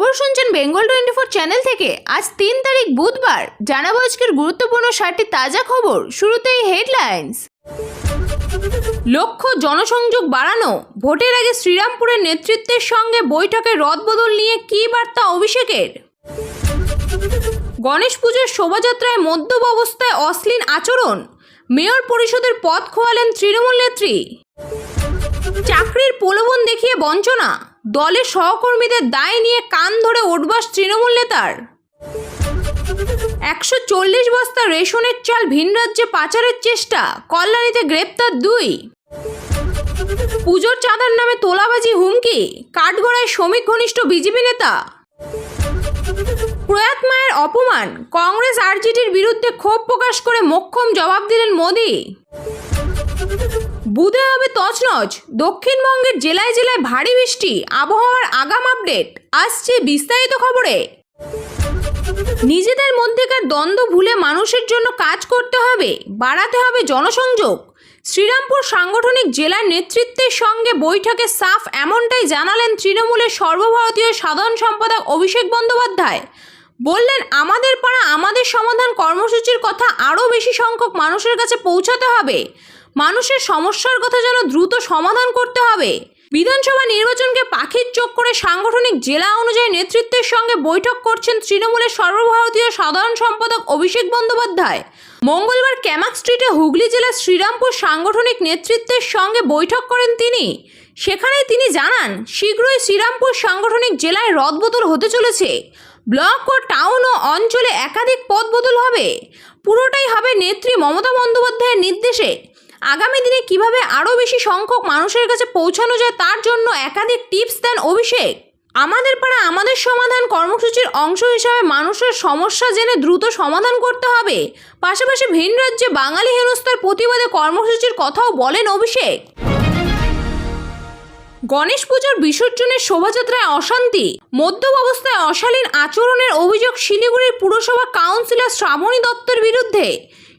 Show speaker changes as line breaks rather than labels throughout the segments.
খবর শুনছেন Bengal twenty four channel থেকে। আজ তিন তারিখ বুধবার। জানাব আজকের গুরুত্বপূর্ণ ষাটটি তাজা খবর। শুরুতেই হেডলাইন্স। লক্ষ্য জনসংযোগ বাড়ানো। ভোটের আগে শ্রীরামপুরের নেতৃত্বের সঙ্গে বৈঠকে রদবদল নিয়ে কী বার্তা অভিষেকের? গণেশ পুজোর শোভাযাত্রায় মদ্যপ অবস্থায় অশ্লীল আচরণ। মেয়র পরিষদের পদ খোয়ালেন তৃণমূল নেত্রী। চাকরির প্রলোভন দেখিয়ে বঞ্চনা। দলের সহকর্মীদের দায় নিয়ে কান ধরে উঠবাস তৃণমূল নেতার। একশো চল্লিশ বস্তা রেশনের চাল ভিন রাজ্যে পাচারের চেষ্টা, কল্যাণীতে গ্রেপ্তার দুই। পুজোর চাঁদার নামে তোলাবাজি হুমকি, কাঠগড়ায় শ্রমিক ঘনিষ্ঠ বিজেপি নেতা। প্রয়াত মায়ের অপমান, কংগ্রেস আরজিটির বিরুদ্ধে ক্ষোভ প্রকাশ করে মোক্ষম জবাব দিলেন মোদি। বুধে হবে তছনছ। দক্ষিণবঙ্গের জেলায় জেলায় ভারী বৃষ্টি, আবহাওয়ার আগাম আপডেট। আসছে বিস্তারিত খবরে। নিজেদের মধ্যেকার দ্বন্দ্ব ভুলে মানুষের জন্য কাজ করতে হবে, বাড়াতে হবে জনসংযোগ। শ্রীরামপুর সাংগঠনিক জেলার নেতৃত্বের সঙ্গে বৈঠকে সাফ এমনটাই জানালেন তৃণমূলের সর্বভারতীয় সাধারণ সম্পাদক অভিষেক বন্দ্যোপাধ্যায়। বললেন, আমাদের পাড়া আমাদের সমাধান কর্মসূচির কথা আরও বেশি সংখ্যক মানুষের কাছে পৌঁছাতে হবে। মানুষের সমস্যার কথা যেন দ্রুত সমাধান করতে হবে। বিধানসভা নির্বাচনকে পাখির চোখ করে সাংগঠনিক জেলা অনুযায়ী নেতৃত্বের সঙ্গে বৈঠক করছেন তৃণমূলের সর্বভারতীয় সাধারণ সম্পাদক অভিষেক বন্দ্যোপাধ্যায়। মঙ্গলবার ক্যামাক স্ট্রিটে হুগলি জেলার শ্রীরামপুর সাংগঠনিক নেতৃত্বের সঙ্গে বৈঠক করেন তিনি। সেখানে তিনি জানান, শীঘ্রই শ্রীরামপুর সাংগঠনিক জেলায় রদবদল হতে চলেছে। ব্লক ও টাউন ও অঞ্চলে একাধিক পদ বদল হবে। পুরোটাই হবে নেত্রী মমতা বন্দ্যোপাধ্যায়ের নির্দেশে। আগামী দিনে কীভাবে আরও বেশি সংখ্যক মানুষের কাছে পৌঁছানো যায় তার জন্য একাধিক টিপস দেন অভিষেক। আমাদের পাড়া আমাদের সমাধান কর্মসূচির অংশ হিসাবে মানুষের সমস্যা জেনে দ্রুত সমাধান করতে হবে। পাশাপাশি ভিন রাজ্যে বাঙালি হেনস্থার প্রতিবাদে কর্মসূচির কথাও বলেন অভিষেক। গণেশ পুজোর বিসর্জনের শোভাযাত্রায় অশান্তি। মদ্যপ অবস্থায় অশালীন আচরণের অভিযোগ শিলিগুড়ির পুরসভা কাউন্সিলর শ্রাবণী দত্তের বিরুদ্ধে।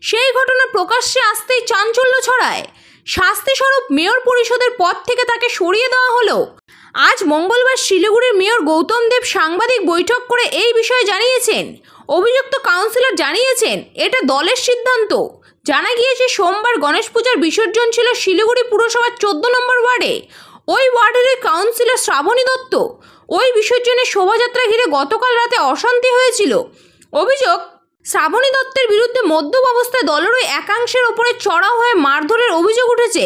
সেই ঘটনা প্রকাশ্যে আসতেই চাঞ্চল্য ছড়ায়। শাস্তিস্বরূপ মেয়র পরিষদের পদ থেকে তাকে সরিয়ে দেওয়া হলো। আজ মঙ্গলবার শিলিগুড়ির মেয়র গৌতম দেব সাংবাদিক বৈঠক করে এই বিষয়ে জানিয়েছেন। অভিযুক্ত কাউন্সিলর জানিয়েছেন, এটা দলের সিদ্ধান্ত। জানা গিয়েছে, সোমবার গণেশ পূজার বিসর্জন ছিল শিলিগুড়ি পুরসভার চোদ্দ নম্বর ওয়ার্ডে। ওই ওয়ার্ডের কাউন্সিলর শ্রাবণী দত্ত। ওই বিসর্জনের শোভাযাত্রা ঘিরে গতকাল রাতে অশান্তি হয়েছিল। অভিযোগ শ্রাবণী দত্তের বিরুদ্ধে মদ্যপ অবস্থায় দলেরই একাংশের ওপরে চড়াও হয়ে মারধরের অভিযোগ উঠেছে।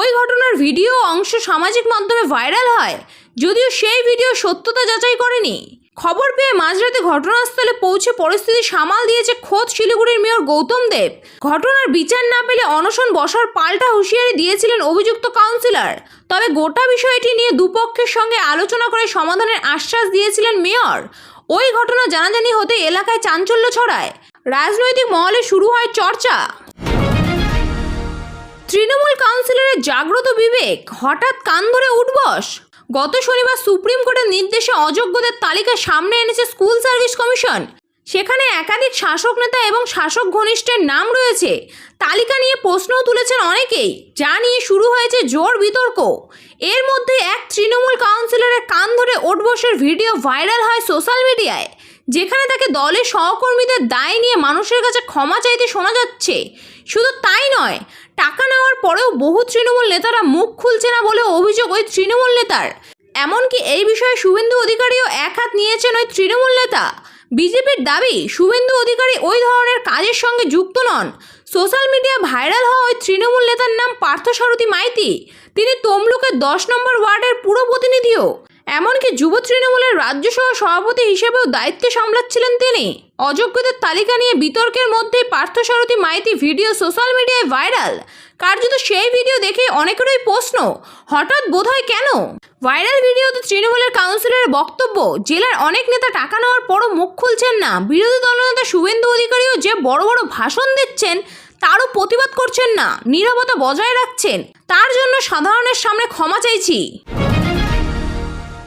ওই ঘটনার ভিডিও অংশ সামাজিক মাধ্যমে ভাইরাল হয়, যদিও সেই ভিডিও সত্যতা যাচাই করেনি। খবর পেয়ে মাঝরাতে ঘটনাস্থলে পৌঁছে পরিস্থিতি সামাল দিয়েছে খোদ শিলিগুড়ির মেয়র গৌতম দেব। ঘটনার বিচার না পেলে অনশন বসার পাল্টা হুঁশিয়ারি দিয়েছিলেন অভিযুক্ত কাউন্সিলর। তবে গোটা বিষয়টি নিয়ে দুপক্ষের সঙ্গে আলোচনা করে সমাধানের আশ্বাস দিয়েছিলেন মেয়র। ওই ঘটনা জানাজানি হতে এলাকায় চাঞ্চল্য ছড়ায়। রাজনৈতিক মহলে শুরু হয় চর্চা। তৃণমূল কাউন্সিলরের জাগ্রত বিবেক, হঠাৎ কান ধরে উঠবস। গত শনিবার সুপ্রিম কোর্টের নির্দেশে অযোগ্যদের তালিকা সামনে এনেছে স্কুল সার্ভিস কমিশন। সেখানে একাধিক শাসক নেতা এবং শাসক ঘনিষ্ঠের নাম রয়েছে। তালিকা নিয়ে প্রশ্নও তুলেছেন অনেকেই, যা নিয়ে শুরু হয়েছে জোর বিতর্ক। এর মধ্যে এক তৃণমূল কাউন্সিলরের কান ধরে ওঠবসের ভিডিও ভাইরাল হয় সোশ্যাল মিডিয়ায়, যেখানে তাকে দলের সহকর্মীদের দায় নিয়ে মানুষের কাছে ক্ষমা চাইতে শোনা যাচ্ছে। শুধু তাই নয়, টাকা নেওয়ার পরেও বহু তৃণমূল নেতারা মুখ খুলছে না বলে অভিযোগ ওই তৃণমূল নেতার। এমনকি এই বিষয়ে শুভেন্দু অধিকারীও এক হাত নিয়েছেন ওই তৃণমূল নেতা। বিজেপির দাবি, শুভেন্দু অধিকারী ওই ধরনের কাজের সঙ্গে যুক্ত নন। সোশ্যাল মিডিয়া ভাইরাল হওয়া ওই তৃণমূল নেতার নাম পার্থ পার্থসারথী মাইতি। তিনি তমলুকের দশ নম্বর ওয়ার্ডের পুরো প্রতিনিধিও এমনকি যুব তৃণমূলের রাজ্যসভা সভাপতি হিসেবেও দায়িত্বে সামলাচ্ছিলেন তিনি। অযোগ্যদের তালিকা নিয়ে বিতর্কের মধ্যে পার্থসারথী মাইতি ভিডিও সোশ্যাল মিডিয়ায় ভাইরাল। কার্যত সেই ভিডিও দেখে অনেকেরই প্রশ্ন, হঠাৎ বোধহয় কেন? ভাইরাল ভিডিওতে তৃণমূলের কাউন্সিলরের বক্তব্য, জেলার অনেক নেতা টাকা নেওয়ার পরও মুখ খুলছেন না। বিরোধী দলনেতা শুভেন্দু অধিকারীও যে বড় বড় ভাষণ দিচ্ছেন, তারও প্রতিবাদ করছেন না নীরবতা বজায় রাখছেন। তার জন্য সাধারণের সামনে ক্ষমা চাইছি।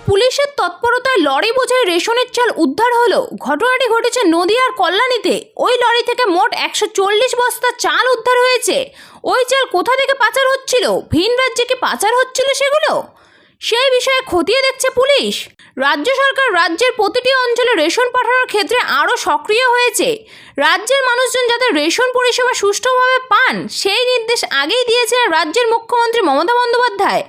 পুলিশের তৎপরতায় লরি বোঝাই রেশনের চাল উদ্ধার হলো। ঘটনাটি ঘটেছে নদিয়ার কল্যাণীতে। ওই লরি থেকে মোট একশো চল্লিশ বস্তা চাল উদ্ধার হয়েছে। ওই চাল কোথা থেকে পাচার হচ্ছিল? ভিন রাজ্যে কি পাচার হচ্ছিল সেগুলো? সেই বিষয়ে খতিয়ে দেখছে পুলিশ। রাজ্য সরকার রাজ্যের প্রতিটি অঞ্চলে রেশন পাঠানোর ক্ষেত্রে আরও সক্রিয় হয়েছে। রাজ্যের মানুষজন যাতে রেশন পরিষেবা সুষ্ঠুভাবে পান, সেই নির্দেশ আগেই দিয়েছিলেন রাজ্যের মুখ্যমন্ত্রী মমতা বন্দ্যোপাধ্যায়।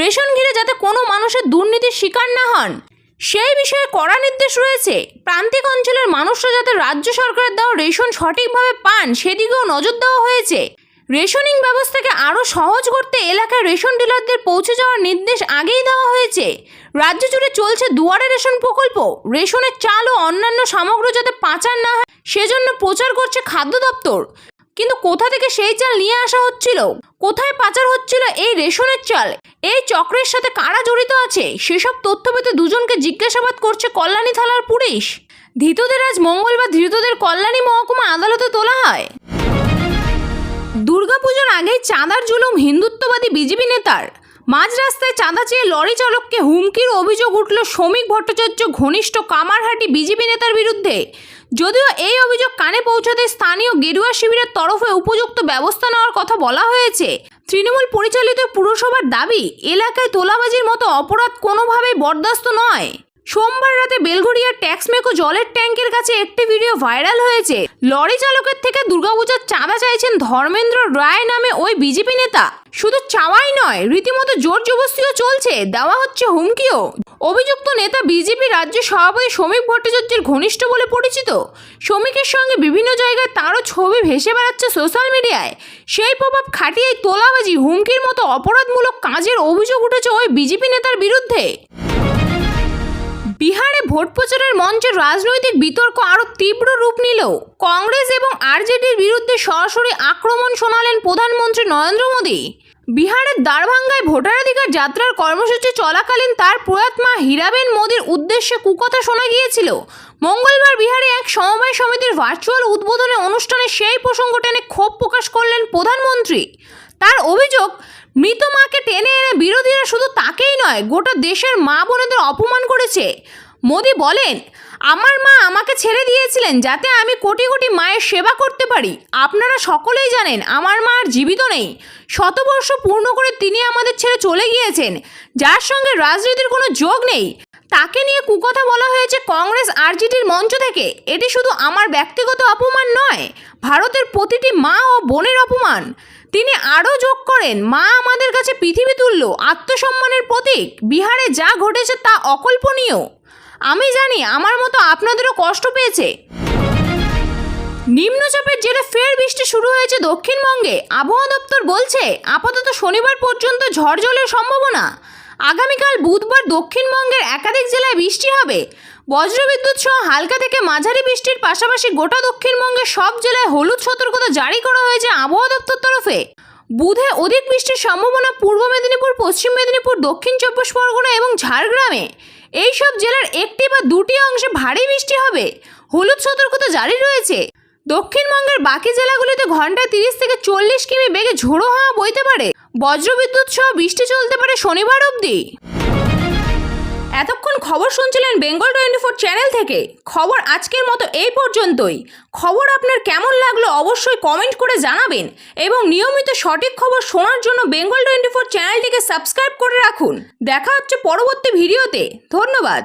রেশন ঘিরে যাতে কোনো মানুষের দুর্নীতির শিকার না হন। সেই বিষয়ে কড়া নির্দেশ রয়েছে। প্রান্তিক অঞ্চলের মানুষরা যাতে রাজ্য সরকারের দেওয়া রেশন সঠিকভাবে পান, সেদিকেও নজর দেওয়া হয়েছে। রেশনিং ব্যবস্থাকে আরও সহজ করতে এলাকায় রেশন ডিলারদের পৌঁছে যাওয়ার নির্দেশ আগেই দেওয়া হয়েছে। রাজ্য জুড়ে চলছে দুয়ারে রেশন প্রকল্প। রেশনের চাল ও অন্যান্য সামগ্রী যাতে পাচার না হয়, সেজন্য প্রচার করছে খাদ্য দপ্তর। কিন্তু কোথা থেকে সেই চাল নিয়ে আসা হচ্ছিল? কোথায় পাচার হচ্ছিল এই রেশনের চাল? এই চক্রের সাথে কারা জড়িত আছে? সেসব তথ্য পেতে দুজনকে জিজ্ঞাসাবাদ করছে কল্যাণী থানার পুলিশ। ধৃতদের আজ মঙ্গলবার ধৃতদের কল্যাণী মহকুমা আদালতে তোলা হয়। দুর্গাপুজোর আগেই চাঁদার জুলুম হিন্দুত্ববাদী বিজেপি নেতার। মাঝ রাস্তায় চাঁদা চেয়ে লরি চালককে হুমকির অভিযোগ উঠল শ্রমিক ভট্টাচার্য ঘনিষ্ঠ কামারহাটি বিজেপি নেতার বিরুদ্ধে। যদিও এই অভিযোগ কানে পৌঁছাতে স্থানীয় গেরুয়া শিবিরের তরফে উপযুক্ত ব্যবস্থা নেওয়ার কথা বলা হয়েছে। তৃণমূল পরিচালিত পুরসভার দাবি, এলাকায় তোলাবাজির মতো অপরাধ কোনোভাবেই বরদাস্ত নয়। সোমবার রাতে বেলঘড়িয়ার ট্যাক্সমেকো জলের ট্যাঙ্কের কাছে একটি ভিডিও ভাইরাল হয়েছে। লরি চালকের থেকে দুর্গাপূজার চাঁদা চাইছেন ধর্মেন্দ্র রায় নামে ওই বিজেপি নেতা। শুধু চাওয়াই নয়, রীতিমতো জোর জবস্তিও চলছে, দেওয়া হচ্ছে হুমকিও। অভিযুক্ত নেতা বিজেপি রাজ্য সভাপতি শ্রমিক ভট্টাচার্যের ঘনিষ্ঠ বলে পরিচিত। শ্রমিকের সঙ্গে বিভিন্ন জায়গায় তারও ছবি ভেসে বেড়াচ্ছে সোশ্যাল মিডিয়ায়। সেই প্রভাব খাটিয়ে তোলাবাজি, হুমকির মতো অপরাধমূলক কাজের অভিযোগ উঠেছে ওই বিজেপি নেতার বিরুদ্ধে। বিহারে ভোট প্রচারের মঞ্চে রাজনৈতিক বিতর্ক আরও তীব্র রূপ নিল কংগ্রেস এবং আরজেডির বিরুদ্ধে সরাসরি আক্রমণ শোনালেন প্রধানমন্ত্রী নরেন্দ্র মোদী। বিহারের দ্বারভাঙ্গায় ভোটাধিকার যাত্রার কর্মসূচি চলাকালীন তার প্রয়াত মা হীরাবেন মোদীর উদ্দেশ্যে কুকথা শোনা গিয়েছিল। মঙ্গলবার বিহারে এক সমবায় সমিতির ভার্চুয়াল উদ্বোধনী অনুষ্ঠানে সেই প্রসঙ্গ টেনে ক্ষোভ প্রকাশ করলেন প্রধানমন্ত্রী। তার অভিযোগ মৃত মাকে টেনে এনে বিরোধীরা শুধু তাকেই নয়, গোটা দেশের মা বোনেদের অপমান করেছে। মোদি বলেন, আমার মা আমাকে ছেড়ে দিয়েছিলেন যাতে আমি কোটি কোটি মায়ের সেবা করতে পারি। আপনারা সকলেই জানেন, আমার মা আর জীবিত নেই। শতবর্ষ পূর্ণ করে তিনি আমাদের ছেড়ে চলে গিয়েছেন। যার সঙ্গে রাজনীতির কোনো যোগ নেই। তাকে নিয়ে কুকথা বলা হয়েছে কংগ্রেস আরজিডির মঞ্চ থেকে। এটি শুধু আমার ব্যক্তিগত অপমান নয়, ভারতের প্রতিটি মা ও বোনের অপমান। তিনি আরও যোগ করেন, মা আমাদের কাছে পৃথিবী তুল্য, আত্মসম্মানের প্রতীক, বিহারে যা ঘটেছে তা অকল্পনীয়। আমি জানি আমার মতো আপনাদেরও কষ্ট পেয়েছে। নিম্নচাপের জেরে ফের বৃষ্টি শুরু হয়েছে দক্ষিণবঙ্গে। আবহাওয়া দপ্তর বলছে, আপাতত শনিবার পর্যন্ত ঝড় জলের সম্ভাবনা। আগামীকাল বুধবার দক্ষিণবঙ্গের একাধিক জেলায় বৃষ্টি হবে। বজ্রবিদ্যুৎ সহ হালকা থেকে মাঝারি বৃষ্টির পাশাপাশি গোটা দক্ষিণবঙ্গের সব জেলায় হলুদ সতর্কতা জারি করা হয়েছে আবহাওয়া দপ্তর তরফে। বুধে অধিক বৃষ্টির সম্ভাবনা পূর্ব মেদিনীপুর, পশ্চিম মেদিনীপুর, দক্ষিণ চব্বিশ পরগনা এবং ঝাড়গ্রামে। এই সব জেলার একটি বা দুটি অংশে ভারী বৃষ্টি হবে। হলুদ সতর্কতা জারি রয়েছে। দক্ষিণবঙ্গের বাকি জেলাগুলিতে ঘন্টায় তিরিশ থেকে চল্লিশ কিমি বেগে ঝোড়ো হাওয়া বইতে পারে। বজ্রবিদ্যুৎ সহ বৃষ্টি চলতে পারে শনিবার অবধি। এতক্ষণ খবর শুনছিলেন বেঙ্গল টোয়েন্টি ফোর চ্যানেল থেকে। খবর আজকের মতো এই পর্যন্তই। খবর আপনার কেমন লাগল অবশ্যই কমেন্ট করে জানাবেন এবং নিয়মিত সঠিক খবর শোনার জন্য বেঙ্গল টোয়েন্টি ফোর চ্যানেলটিকে সাবস্ক্রাইব করে রাখুন। দেখা হচ্ছে পরবর্তী ভিডিওতে। ধন্যবাদ।